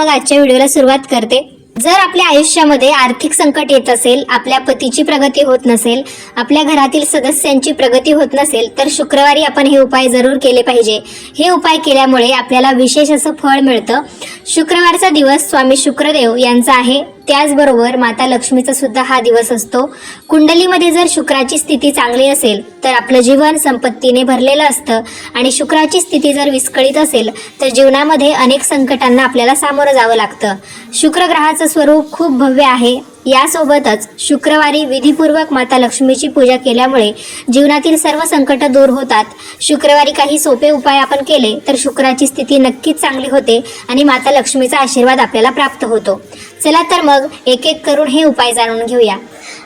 मग आजच्या व्हिडिओला सुरुवात करते. जर आपल्या आयुष्यामध्ये आर्थिक संकट येत असेल आपल्या पतीची प्रगती होत नसेल आपल्या घरातील सदस्यांची प्रगती होत नसेल तर शुक्रवारी आपण हे उपाय जरूर केले पाहिजे. हे उपाय केल्यामुळे आपल्याला विशेष असं फळ मिळतं. शुक्रवारचा दिवस स्वामी शुक्रदेव यांचा आहे. त्याचबरोबर माता लक्ष्मीचा सुद्धा हा दिवस असतो. कुंडलीमध्ये जर शुक्राची स्थिती चांगली असेल तर आपलं जीवन संपत्तीने भरलेलं असतं. आणि शुक्राची स्थिती जर विस्कळीत असेल तर जीवनामध्ये अनेक संकटांना आपल्याला सामोरं जावं लागतं. शुक्र ग्रहाचं स्वरूप खूप भव्य आहे. यासोबतच शुक्रवारी विधीपूर्वक माता लक्ष्मीची पूजा केल्यामुळे जीवनातील सर्व संकट दूर होतात. शुक्रवारी काही सोपे उपाय आपण केले तर शुक्राची स्थिती नक्कीच चांगली होते आणि माता लक्ष्मीचा आशीर्वाद आपल्याला प्राप्त होतो. चला तर मग एक एक करून हे उपाय जाणून घेऊया.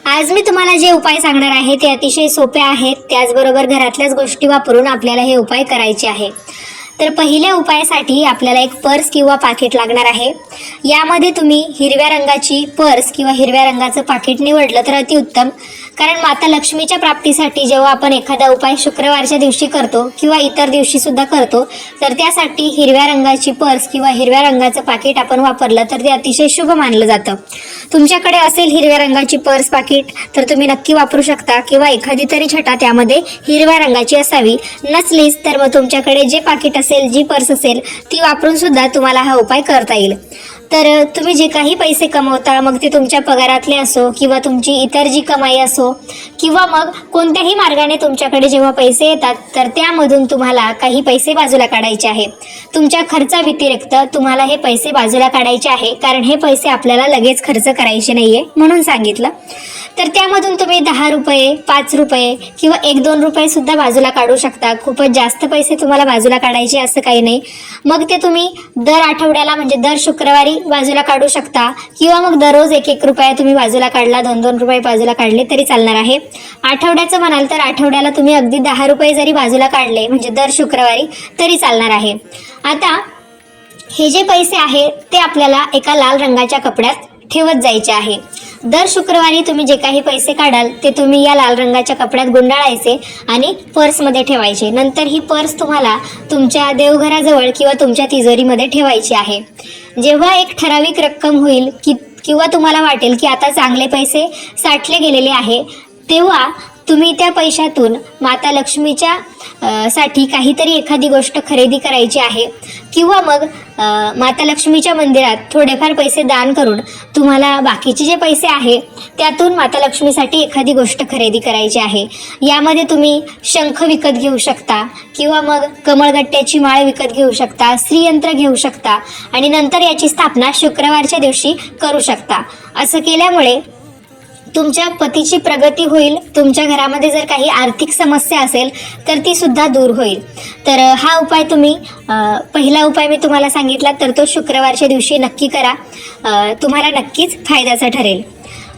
आज मी तुम्हाला जे उपाय सांगणार आहे ते अतिशय सोपे आहेत. त्याचबरोबर घरातल्याच गोष्टी वापरून आपल्याला हे उपाय करायचे आहे. तर पहिल्या उपायासाठी आपल्याला एक पर्स किंवा पाकिट लागणार आहे. यामध्ये तुम्ही हिरव्या रंगाची पर्स किंवा हिरव्या रंगाचं पाकिट निवडलं तर अतिउत्तम. कारण माता लक्ष्मीच्या प्राप्तीसाठी जेव्हा आपण एखादा उपाय शुक्रवारच्या दिवशी करतो किंवा इतर दिवशी सुद्धा करतो तर त्यासाठी हिरव्या रंगाची पर्स किंवा हिरव्या रंगाचं पाकिट आपण वापरलं तर ते अतिशय शुभ मानलं जातं. तुमच्याकडे असेल हिरव्या रंगाची पर्स पाकिट तर तुम्ही नक्की वापरू शकता किंवा एखादी तरी छटा त्यामध्ये हिरव्या रंगाची असावी. नसलीच तर मग तुमच्याकडे जे पाकिट असेल जी पर्स असेल ती वापरून सुद्धा तुम्हाला हा उपाय करता येईल. तर तुम्ही जे काही पैसे कमवता मग ते तुमच्या पगारातले असो किंवा तुमची इतर जी कमाई असो किंवा मग कोणत्याही मार्गाने तुमच्याकडे जेव्हा पैसे येतात तर त्यामधून तुम्हाला काही पैसे बाजूला काढायचे आहे. तुमच्या खर्चा व्यतिरिक्त तुम्हाला हे पैसे बाजूला काढायचे आहे कारण हे पैसे आपल्याला लगेच खर्च करायचे नाहीये म्हणून सांगितलं. तर त्यामधून तुम्ही दहा रुपये पाच रुपये किंवा एक दोन रुपये सुद्धा बाजूला काढू शकता. खूपच जास्त पैसे तुम्हाला बाजूला काढायचे असं काही नाही. मग ते तुम्ही दर आठवड्याला म्हणजे दर शुक्रवारी बाजूला काढू शकता. किंवा मग दररोज एक एक रुपया तुम्ही बाजूला काढला दोन दोन रुपये बाजूला काढले तरी चालणार आहे. आठवड्याचं म्हणाल तर आठवड्याला तुम्ही अगदी दहा रुपये जरी बाजूला काढले म्हणजे दर शुक्रवारी तरी चालणार आहे. आता हे जे पैसे आहेत ते आपल्याला एका लाल रंगाच्या कपड्यात ठेवत जायचे आहे. दर शुक्रवारी तुम्ही जे काही पैसे काढाल ते तुम्ही या लाल रंगाच्या कपड्यात गुंडाळायचे आणि पर्समध्ये ठेवायचे. नंतर ही पर्स तुम्हाला तुमच्या देवघराजवळ किंवा तुमच्या तिजोरीमध्ये ठेवायची आहे. जेव्हा एक ठराविक रक्कम होईल की किंवा तुम्हाला वाटेल की आता चांगले पैसे साठले गेलेले आहे तेव्हा तुम्ही त्या पैशातून माता लक्ष्मीच्या साठी काहीतरी एखादी गोष्ट खरेदी करायची आहे किंवा मग माता लक्ष्मीच्या मंदिरात थोडेफार पैसे दान करून तुम्हाला बाकीचे जे पैसे आहे त्यातून माता लक्ष्मीसाठी एखादी गोष्ट खरेदी करायची आहे. यामध्ये तुम्ही शंख विकत घेऊ शकता किंवा मग कमळगट्ट्याची माळ विकत घेऊ शकता श्रीयंत्र घेऊ शकता आणि नंतर याची स्थापना शुक्रवारच्या दिवशी करू शकता. असं केल्यामुळे तुमच्या पतीची प्रगती होईल तुमच्या घरामध्ये जर काही आर्थिक समस्या असेल तर ती सुद्धा दूर होईल. तर हा उपाय तुम्ही पहिला उपाय मी तुम्हाला सांगितला तर तो शुक्रवारच्या दिवशी नक्की करा. तुम्हाला नक्कीच फायद्याचा ठरेल.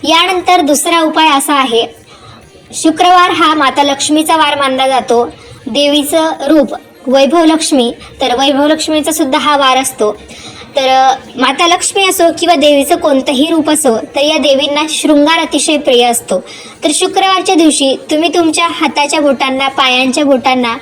यानंतर दुसरा उपाय असा आहे शुक्रवार हा माता लक्ष्मीचा वार मानला जातो. देवीचं रूप वैभव लक्ष्मी तर वैभव लक्ष्मीचा सुद्धा हा वार असतो. तर माता लक्ष्मी असो किंवा देवीचं कोणतंही रूप असो तर या देवींना शृंगार अतिशय प्रिय असतो. तर शुक्रवारच्या दिवशी तुम्ही तुमच्या हाताच्या बोटांना पायांच्या बोटांना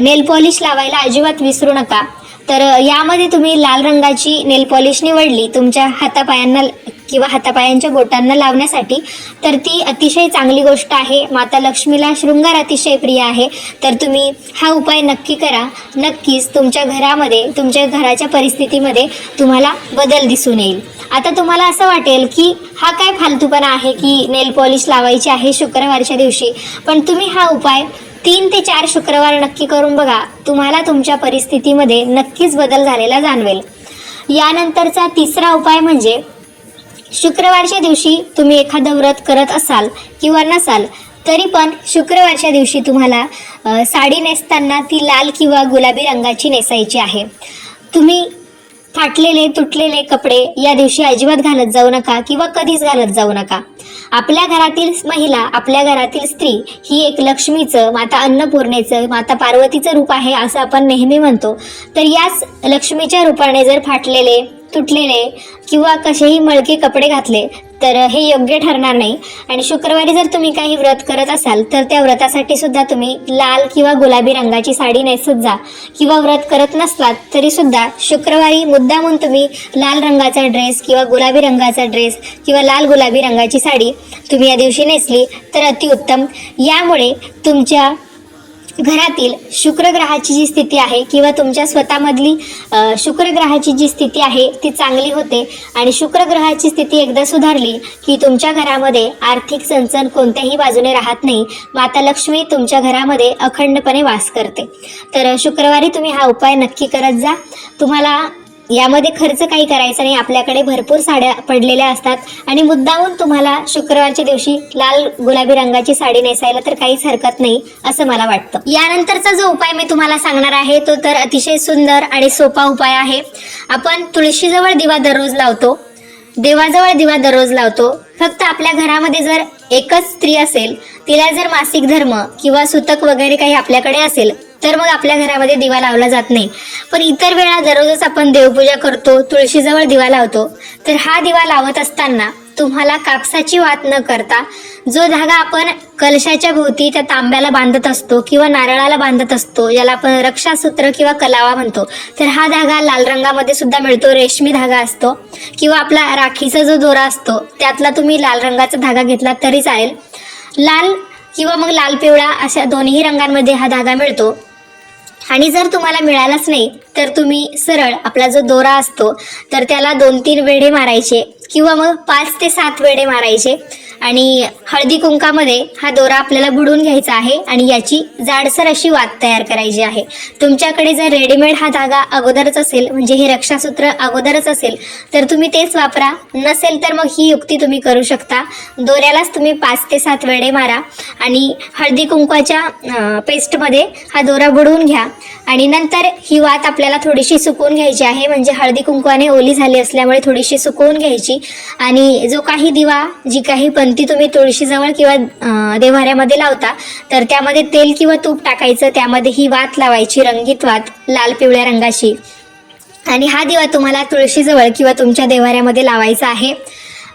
नेल पॉलिश लावायला अजिबात विसरू नका. तर यामध्ये तुम्ही लाल रंगाची नेल पॉलिश निवडली तुमच्या हातापायांना किंवा हातापायांच्या बोटांना लावण्यासाठी तर ती अतिशय चांगली गोष्ट आहे. माता लक्ष्मीला शृंगार अतिशय प्रिय आहे. तर तुम्ही हा उपाय नक्की करा. नक्कीच तुमच्या घरामध्ये तुमच्या घराच्या परिस्थितीमध्ये तुम्हाला बदल दिसून येईल. आता तुम्हाला असं वाटेल की हा काय फालतूपणा आहे की नेल पॉलिश लावायची आहे शुक्रवारच्या दिवशी. पण तुम्ही हा उपाय तीन ते चार शुक्रवार नक्की करून बघा. तुम्हाला तुमच्या परिस्थितीमध्ये नक्कीच बदल झालेला जाणवेल. यानंतरचा तिसरा उपाय म्हणजे शुक्रवारच्या दिवशी तुम्ही एखादं व्रत करत असाल किंवा नसाल तरी पण शुक्रवारच्या दिवशी तुम्हाला साडी नेसताना ती लाल किंवा गुलाबी रंगाची नेसायची आहे. तुम्ही फाटलेले तुटलेले कपडे या दिवशी अजिबात घालत जाऊ नका किंवा कधीच घालत जाऊ नका. आपल्या घरातील महिला आपल्या घरातील स्त्री ही एक लक्ष्मीचं माता अन्नपूर्णेचं माता पार्वतीचं रूप आहे असं आपण नेहमी म्हणतो. तर याच लक्ष्मीच्या रूपाने जर फाटलेले तुटलेले किंवा कसेही मळके कपडे घातले तर हे योग्य ठरणार नाही. आणि शुक्रवारी जर तुम्ही काही व्रत करत असाल तर त्या व्रतासाठी सुद्धा तुम्ही लाल किंवा गुलाबी रंगाची साडी नेसत जा. किंवा व्रत करत नसलात तरी सुद्धा शुक्रवारी मुद्दामून तुम्ही लाल रंगाचा ड्रेस किंवा गुलाबी रंगाचा ड्रेस किंवा लाल गुलाबी रंगाची साडी तुम्ही या दिवशी नेसली तर अतिउत्तम. यामुळे तुमच्या घरातील शुक्र ग्रहाची जी स्थिती आहे किंवा तुमच्या स्वतःमधली शुक्रग्रहाची शुक्र ग्रहाची जी स्थिती आहे ती चांगली होते आणि शुक्र ग्रहाची स्थिती एकदा सुधारली की तुमच्या घरामध्ये आर्थिक चणचण कोणत्याही बाजूने राहत नाही. माता लक्ष्मी तुमच्या घरामध्ये अखंडपणे वास करते. तर शुक्रवारी तुम्ही हा उपाय नक्की करत जा. तुम्हाला यामध्ये खर्च काही करायचा नाही. आपल्याकडे भरपूर साड्या पडलेल्या असतात. आणि मुद्दामून तुम्हाला शुक्रवारच्या दिवशी लाल गुलाबी रंगाची साडी नेसायला तर काहीच हरकत नाही असं मला वाटतं. यानंतरचा जो उपाय मी तुम्हाला सांगणार आहे तो तर अतिशय सुंदर आणि सोपा उपाय आहे. आपण तुळशीजवळ दिवा दररोज लावतो. देवाजवळ दिवा दररोज लावतो. फक्त आपल्या घरामध्ये जर एकच स्त्री असेल तिला जर मासिक धर्म किंवा सुतक वगैरे काही आपल्याकडे असेल तर मग आपल्या घरामध्ये दिवा लावला जात नाही. पण इतर वेळा दररोजच आपण देवपूजा करतो तुळशीजवळ दिवा लावतो. तर हा दिवा लावत असताना तुम्हाला कापसाची वात न करता जो धागा आपण कलशाच्या भोवती त्या तांब्याला बांधत असतो किंवा नारळाला बांधत असतो ज्याला आपण रक्षासूत्र किंवा कलावा म्हणतो तर हा धागा लाल रंगामध्ये सुद्धा मिळतो रेशमी धागा असतो किंवा आपला राखीचा जो दोरा असतो त्यातला तुम्ही लाल रंगाचा धागा घेतला तरी चालेल. लाल किंवा मग लाल पिवळा अशा दोन्ही रंगांमध्ये हा धागा मिळतो. आणि जर तुम्हाला मिळालाच नाही तर तुम्ही सरळ आपला जो दोरा असतो तर त्याला दोन तीन वेढे मारायचे किंवा मग पाच ते सात वेढे मारायचे. आणि हळदी कुंकामध्ये हा दोरा आपल्याला बुडून घ्यायचा आहे आणि याची जाडसर अशी वात तयार करायची आहे. तुमच्याकडे जर रेडीमेड हा धागा अगोदरच असेल म्हणजे हे रक्षासूत्र अगोदरच असेल तर तुम्ही तेच वापरा. नसेल तर मग ही युक्ती तुम्ही करू शकता. दोऱ्यालाच तुम्ही पाच ते सात वेळे मारा आणि हळदी कुंकवाच्या पेस्टमध्ये हा दोरा बुडवून घ्या. आणि नंतर ही वात आपल्याला थोडीशी सुकवून घ्यायची आहे म्हणजे हळदी कुंकवाने ओली झाली असल्यामुळे थोडीशी सुकवून घ्यायची. आणि जो काही दिवा जी काही पंथी तुम्ही तुळशीजवळ किंवा देव्हाऱ्यामध्ये लावता तर त्यामध्ये तेल किंवा तूप टाकायचं त्यामध्ये ही वात लावायची रंगीत वात लाल पिवळ्या रंगाची. आणि हा दिवा तुम्हाला तुळशीजवळ किंवा तुमच्या देव्हाऱ्यामध्ये लावायचा आहे.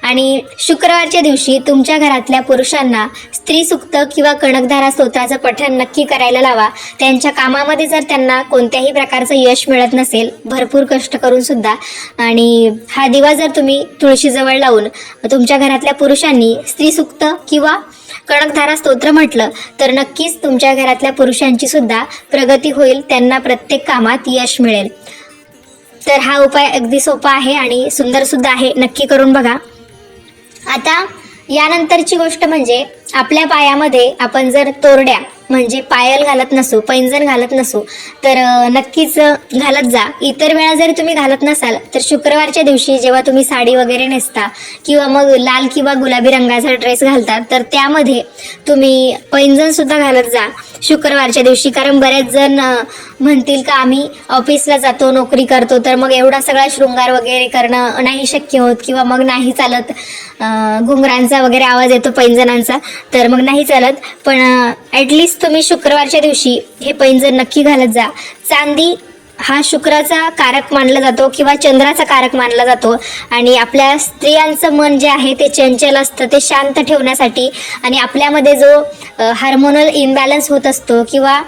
आणि शुक्रवारच्या दिवशी तुमच्या घरातल्या पुरुषांना स्त्री सुक्त किंवा कणकधारा स्तोत्राचं पठण नक्की करायला लावा. त्यांच्या कामामध्ये जर त्यांना कोणत्याही प्रकारचं यश मिळत नसेल भरपूर कष्ट करून सुद्धा. आणि हा दिवा जर तुम्ही तुळशीजवळ लावून तुमच्या घरातल्या पुरुषांनी स्त्री सुक्त किंवा कणकधारा स्तोत्र म्हटलं तर नक्कीच तुमच्या घरातल्या पुरुषांची सुद्धा प्रगती होईल त्यांना प्रत्येक कामात यश मिळेल. तर हा उपाय अगदी सोपा आहे आणि सुंदर सुद्धा आहे. नक्की करून बघा. आता यानंतरची गोष्ट म्हणजे आपल्या पायामध्ये आपण जर तोरड्या म्हणजे पायल घालत नसू पैंजण घालत नसू तर नक्कीच घालत जा. इतर वेळा जरी तुम्ही घालत नसाल तर शुक्रवारच्या दिवशी जेव्हा तुम्ही साडी वगैरे नेसता किंवा मग लाल किंवा गुलाबी रंगाचा ड्रेस घालता तर त्यामध्ये तुम्ही पैंजण सुद्धा घालत जा शुक्रवारच्या दिवशी. कारण बरेच जण म्हणतील का आम्ही ऑफिसला जातो नोकरी करतो तर मग एवढा सगळा शृंगार वगैरे करणं नाही शक्य होत किंवा मग नाही चालत. घुंगरांचा वगैरे आवाज येतो पैंजणांचा तर मग नाही चालत. पण ॲटलिस्ट तुम्ही शुक्रवारच्या दिवशी हे पैंजण नक्की घालत जा. चांदी हा शुक्राचा कारक मानला जातो किंवा चंद्राचा कारक मानला जातो. आणि आपल्या स्त्रियांचं मन जे आहे ते चंचल असतं ते शांत ठेवण्यासाठी आणि आपल्यामध्ये जो हार्मोनल इम्बॅलन्स होत असतो किंवा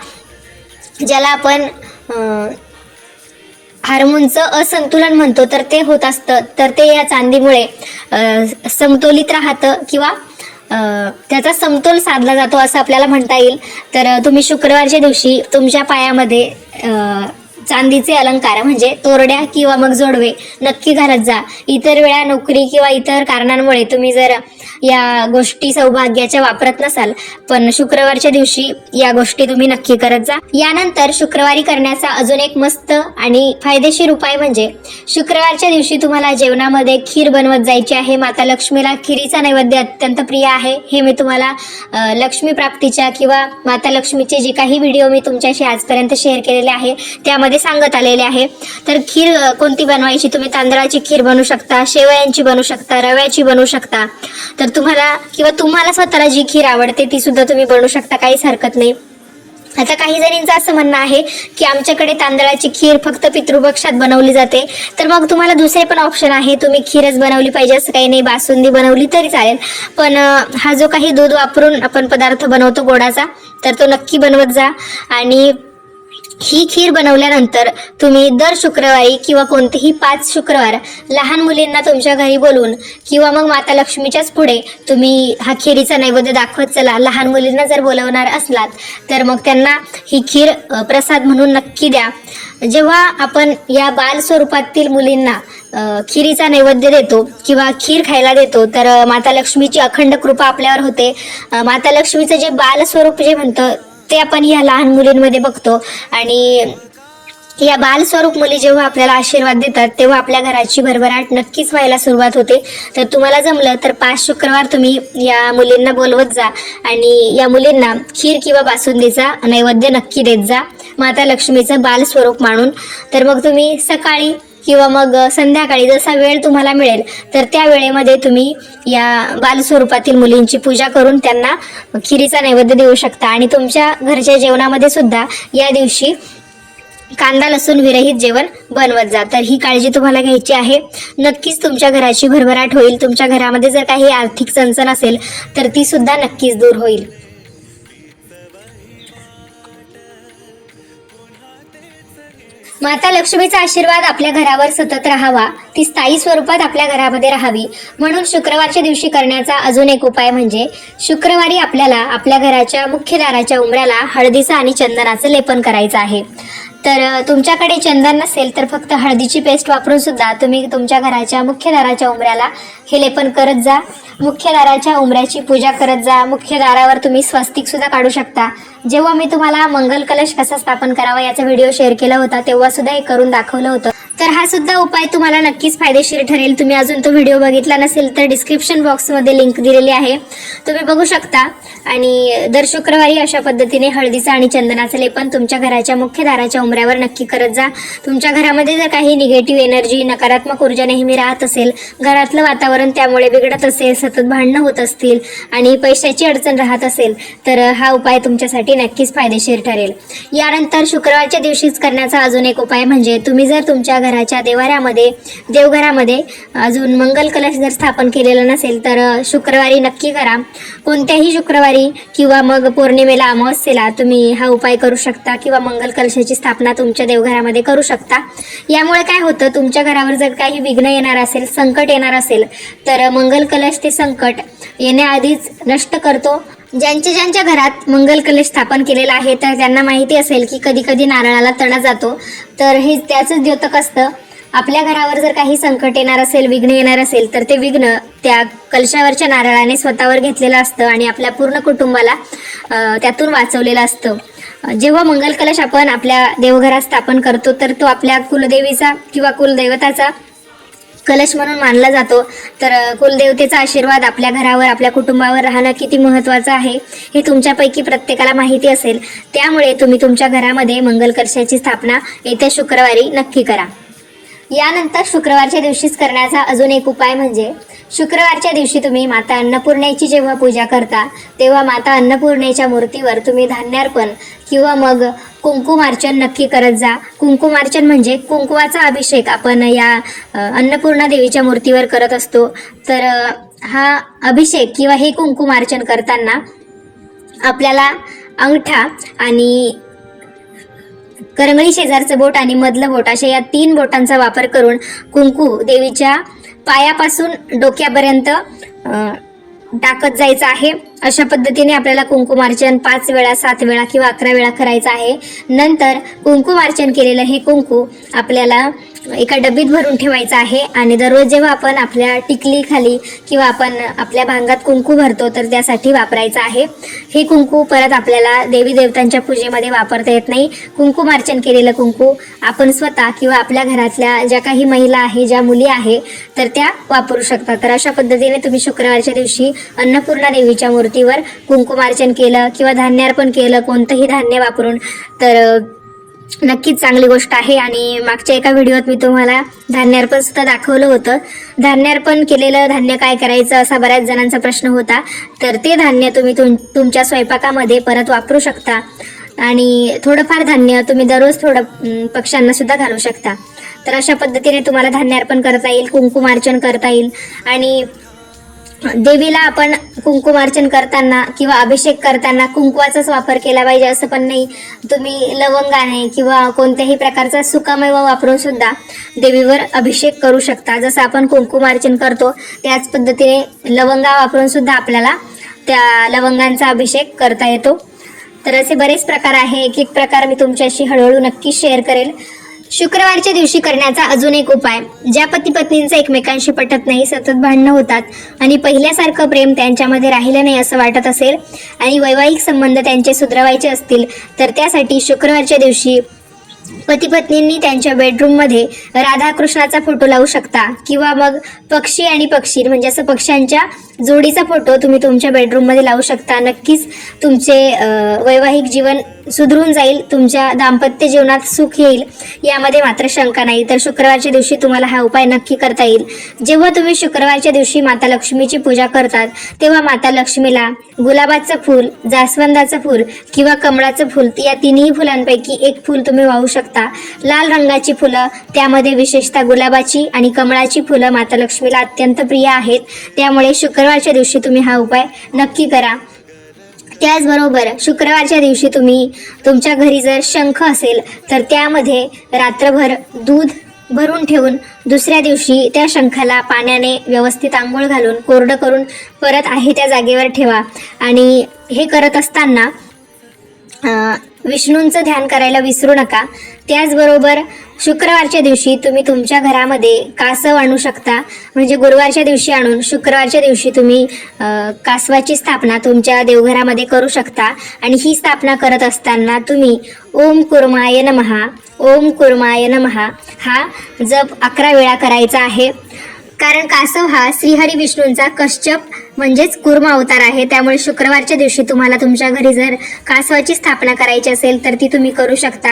ज्याला आपण हार्मोनचं असंतुलन म्हणतो तर ते होत असतं. तर ते या चांदीमुळे समतोलित राहतं किंवा त्याचा समतोल साधला जातो असं आपल्याला म्हणता येईल. तर तुम्ही शुक्रवारच्या दिवशी तुमच्या पायामध्ये चांदीचे अलंकार म्हणजे तोरड्या किंवा मग जोडवे नक्की घालत जा. इतर वेळा नोकरी किंवा इतर कारणांमुळे तुम्ही जर या गोष्टी सौभाग्याच्या वापरत नसाल पण शुक्रवारच्या दिवशी या गोष्टी तुम्ही नक्की करत जा. यानंतर शुक्रवारी करण्याचा अजून एक मस्त आणि फायदेशीर उपाय म्हणजे शुक्रवारच्या दिवशी तुम्हाला जेवणामध्ये खीर बनवत जायची आहे. माता लक्ष्मीला खिरीचा नैवेद्य अत्यंत प्रिय आहे. हे मी तुम्हाला लक्ष्मी प्राप्तीच्या किंवा माता लक्ष्मीचे जे काही व्हिडिओ मी तुमच्याशी आजपर्यंत शेअर केलेले आहे त्यामध्ये सांगत आलेले आहे. तर खीर कोणती बनवायची? तुम्ही तांदळाची खीर बनवू शकता शेवयांची बनवू शकता रव्याची बनवू शकता. तर तुम्हाला किंवा तुम्हाला स्वतःला जी खीर आवडते ती सुद्धा तुम्ही बनवू शकता काहीच हरकत नाही. आता काही जणींचं असं म्हणणं आहे की आमच्याकडे तांदळाची खीर फक्त पितृपक्षात बनवली जाते. तर मग तुम्हाला दुसरे पण ऑप्शन आहे. तुम्ही खीरच बनवली पाहिजे असं काही नाही. बासुंदी बनवली तरी चालेल. पण हा जो काही दूध वापरून आपण पदार्थ बनवतो गोडाचा तर तो नक्की बनवत जा. आणि ही खीर बनवल्यानंतर तुम्ही दर शुक्रवारी किंवा कोणतेही पाच शुक्रवार लहान मुलींना तुमच्या घरी बोलून किंवा मग माता लक्ष्मीच्याच पुढे तुम्ही हा खिरीचा नैवेद्य दाखवत चला. लहान मुलींना जर बोलवणार असलात तर मग त्यांना ही खीर प्रसाद म्हणून नक्की द्या. जेव्हा आपण या बाल स्वरूपातील मुलींना खिरीचा नैवेद्य देतो किंवा खीर खायला देतो तर माता लक्ष्मीची अखंड कृपा आपल्यावर होते. माता लक्ष्मीचं जे बाल स्वरूप जे म्हणतं ते आपण या लहान मुलींमध्ये बघतो. आणि या बालस्वरूप मुली जेव्हा आपल्याला आशीर्वाद देतात तेव्हा आपल्या घराची भरभराट नक्कीच व्हायला सुरुवात होते. तर तुम्हाला जमलं तर पाच शुक्रवार तुम्ही या मुलींना बोलवत जा आणि या मुलींना खीर किंवा बासुंदीचा नैवेद्य नक्की देत जा. माता लक्ष्मीचं बालस्वरूप मानून. तर मग तुम्ही सकाळी किंवा मग संध्याकाळी जसा वेळ तुम्हाला मिळेल तर त्या वेळेमध्ये तुम्ही या बालस्वरूपातील मुलींची पूजा करून त्यांना खिरीचा नैवेद्य देऊ शकता. आणि तुमच्या घरच्या जेवणामध्ये सुद्धा या दिवशी कांदा लसूण विरहित जेवण बनवत जा. तर ही काळजी तुम्हाला घ्यायची आहे. नक्कीच तुमच्या घराची भरभराट होईल. तुमच्या घरामध्ये जर काही आर्थिक चणचण असेल तर ती सुद्धा नक्कीच दूर होईल. माता लक्ष्मीचा आशीर्वाद आपल्या घरावर सतत राहावा. ती स्थायी स्वरूपात आपल्या घरामध्ये राहावी. म्हणून शुक्रवारच्या दिवशी करण्याचा अजून एक उपाय म्हणजे शुक्रवारी आपल्याला आपल्या घराच्या मुख्य दाराच्या उंबऱ्याला हळदीचं आणि चंदनाचं लेपन करायचं आहे. तर तुमच्याकडे चंदन नसेल तर फक्त हळदीची पेस्ट वापरून सुद्धा तुम्ही तुमच्या घराच्या मुख्य दाराच्या उंबऱ्याला हे लेपन करत जा. मुख्य दाराच्या उंबऱ्याची पूजा करत जा. मुख्य दारावर तुम्ही स्वस्तिक सुद्धा काढू शकता. जेव्हा मी तुम्हाला मंगल कलश कसा स्थापन करावा याचा व्हिडिओ शेअर केला होता तेव्हा सुद्धा हे करून दाखवलं होतं. तर हा सुद्धा उपाय तुम्हाला नक्कीच फायदेशीर ठरेल. तुम्ही अजून तो व्हिडिओ बघितला नसेल तर डिस्क्रिप्शन बॉक्समध्ये लिंक दिलेली आहे. तुम्ही बघू शकता. आणि दर शुक्रवारी अशा पद्धतीने हळदीचं आणि चंदनाचं लेपन तुमच्या घराच्या मुख्य दाराच्या उंबऱ्यावर नक्की करत जा. तुमच्या घरामध्ये जर काही निगेटिव्ह एनर्जी नकारात्मक ऊर्जा नेहमी राहत असेल घरातलं वातावरण त्यामुळे बिघडत असेल सतत भांडणं होत असतील आणि पैशाची अडचण राहत असेल तर हा उपाय तुमच्यासाठी नक्कीच फायदेशीर ठरेल. यानंतर शुक्रवारच्या दिवशीच करण्याचा अजून एक उपाय म्हणजे तुम्ही जर तुमच्या घराच्या देवाऱ्यामध्ये देवघरामध्ये अजून मंगल कलश जर स्थापन केलेला नसेल तर शुक्रवारी नक्की करा. कोणत्याही शुक्रवारी किंवा मग पौर्णिमेला अमावस्येला तुम्ही हा उपाय करू शकता किंवा मंगल कलशाची स्थापना तुमच्या देवघरामध्ये करू शकता. यामुळे काय होतं तुमच्या घरावर जर काही विघ्न येणार असेल संकट येणार असेल तर मंगल कलश ते संकट येण्याआधीच नष्ट करतो. ज्यांच्या ज्यांच्या घरात मंगल कलश स्थापन केलेला आहे तर त्यांना माहिती असेल की कधी कधी नारळाला तडा जातो. तर हे त्याचंच द्योतक असतं. आपल्या घरावर जर काही संकट येणार असेल विघ्न येणार असेल तर ते विघ्न त्या कलशावरच्या नारळाने स्वतःवर घेतलेलं असतं आणि आपल्या पूर्ण कुटुंबाला त्यातून वाचवलेलं असतं. जेव्हा मंगल कलश आपण आपल्या देवघरात स्थापन करतो तर तो आपल्या कुलदेवीचा किंवा कुलदैवताचा कलश म्हणून मानला जातो. तर कुलदेवतेचा आशीर्वाद आपल्या घरावर आपल्या कुटुंबावर राहणं किती महत्त्वाचं आहे हे तुमच्यापैकी प्रत्येकाला माहिती असेल. त्यामुळे तुम्ही तुमच्या घरामध्ये मंगल कलशाची स्थापना येत्या शुक्रवारी नक्की करा. यानंतर शुक्रवारच्या दिवशीच करण्याचा अजून एक उपाय म्हणजे शुक्रवारच्या दिवशी तुम्ही माता अन्नपूर्णेची जेव्हा पूजा करता तेव्हा माता अन्नपूर्णेच्या मूर्तीवर तुम्ही धान्यार्पण किंवा मग कुंकुमार्चन नक्की करत जा. कुंकुमार्चन म्हणजे कुंकुवाचा अभिषेक आपण या अन्नपूर्णा देवीच्या मूर्तीवर करत असतो. तर हा अभिषेक किंवा हे कुंकुमार्चन करताना आपल्याला अंगठा आणि करंगळी शेजारचं बोट आणि मधलं बोट अशा या तीन बोटांचा वापर करून कुंकू देवीच्या पायापासून डोक्यापर्यंत टाकत जायचं आहे. अशा पद्धतीने आपल्याला कुंकुमार्चन पाच वेळा सात वेळा किंवा अकरा वेळा करायचं आहे. नंतर कुंकुमार्चन केलेलं हे कुंकू आपल्याला एका डबीत भरून ठेवायचं आहे आणि दररोज जेव्हा आपण आपल्या टिकली खाली किंवा आपण आपल्या भांगात कुंकू भरतो तर त्यासाठी वापरायचं आहे. हे कुंकू परत आपल्याला देवी देवतांच्या पूजेमध्ये वापरता येत नाही. कुंकुमार्चन केलेलं कुंकू आपण स्वतः किंवा आपल्या घरातल्या ज्या काही महिला आहे ज्या मुली आहे तर त्या वापरू शकता तर अशा पद्धतीने तुम्ही शुक्रवारच्या दिवशी अन्नपूर्णा देवीच्या मूर्तीवर कुंकुमार्चन केलं किंवा धान्यार्पण केलं कोणतंही धान्य वापरून तर नक्कीच चांगली गोष्ट आहे आणि मागच्या एका व्हिडिओत मी तुम्हाला धान्यार्पण सुद्धा दाखवलं होतं. धान्यार्पण केलेलं धान्य काय करायचं असा बऱ्याच जणांचा प्रश्न होता. तर ते धान्य तुम्ही तुम तुमच्या स्वयंपाकामध्ये परत वापरू शकता. आणि थोडंफार धान्य तुम्ही दररोज थोडं पक्ष्यांना सुद्धा घालू शकता. तर अशा पद्धतीने तुम्हाला धान्य अर्पण करता येईल कुंकुमार्चन करता येईल. आणि देवीला आपण कुंकुमार्चन करताना किंवा अभिषेक करताना कुंकवाचाच वापर केला पाहिजे असं पण नाही. तुम्ही लवंगाने किंवा कोणत्याही प्रकारचा सुकामेवा वापरून सुद्धा देवीवर अभिषेक करू शकता. जसं आपण कुंकुमार्चन करतो त्याच पद्धतीने लवंगा वापरून सुद्धा आपल्याला त्या लवंगांचा अभिषेक करता येतो. तर असे बरेच प्रकार आहे. एक एक प्रकार मी तुमच्याशी हळूहळू नक्की शेअर करेल. शुक्रवारच्या दिवशी करण्याचा अजून एक उपाय ज्या पती पत्नींचं एकमेकांशी पटत नाही सतत भांडणं होतात आणि पहिल्यासारखं प्रेम त्यांच्यामध्ये राहिलं नाही असं वाटत असेल आणि वैवाहिक संबंध त्यांचे सुधरवायचे असतील तर त्यासाठी शुक्रवारच्या दिवशी पती पत्नींनी त्यांच्या बेडरूममध्ये राधाकृष्णाचा फोटो लावू शकता किंवा मग पक्षी आणि पक्षी म्हणजे असं पक्ष्यांच्या जोडीचा फोटो तुम्ही तुमच्या बेडरूममध्ये लावू शकता. नक्कीच तुमचे वैवाहिक जीवन सुधरून जाईल तुमच्या दाम्पत्य जीवनात सुख येईल यामध्ये मात्र शंका नाही. तर शुक्रवारच्या दिवशी तुम्हाला हा उपाय नक्की करता येईल. जेव्हा तुम्ही शुक्रवारच्या दिवशी माता लक्ष्मीची पूजा करतात तेव्हा माता लक्ष्मीला गुलाबाचं फूल जास्वंदाचं फूल किंवा कमळाचं फूल या तिन्ही फुलांपैकी एक फूल तुम्ही वाहू शकता. लाल रंगाची फुलं त्यामध्ये विशेषतः गुलाबाची आणि कमळाची फुलं माता लक्ष्मीला अत्यंत प्रिय आहेत. त्यामुळे शुक्रवारच्या दिवशी तुम्ही हा उपाय नक्की करा. त्याचबरोबर शुक्रवारच्या दिवशी तुम्ही तुमच्या घरी जर शंख असेल तर त्यामध्ये रात्रभर दूध भरून ठेवून दुसऱ्या दिवशी त्या शंखाला पाण्याने व्यवस्थित आंघोळ घालून कोरडं करून परत आहे त्या जागेवर ठेवा. आणि हे करत असताना विष्णूंचं ध्यान करायला विसरू नका. त्याचबरोबर शुक्रवारच्या दिवशी तुम्ही तुमच्या घरामध्ये कासव आणू शकता. म्हणजे गुरुवारच्या दिवशी आणून शुक्रवारच्या दिवशी तुम्ही कासवाची स्थापना तुमच्या देवघरामध्ये करू शकता. आणि ही स्थापना करत असताना तुम्ही ओम कुर्माय नमहा ओम कुर्माय नमहा हा जप अकरा वेळा करायचा आहे. कारण कासव हा श्रीहरी विष्णूंचा कश्यप म्हणजेच कुर्म अवतार आहे. त्यामुळे शुक्रवारच्या दिवशी तुम्हाला तुमच्या घरी जर कासवाची स्थापना करायची असेल तर ती तुम्ही करू शकता.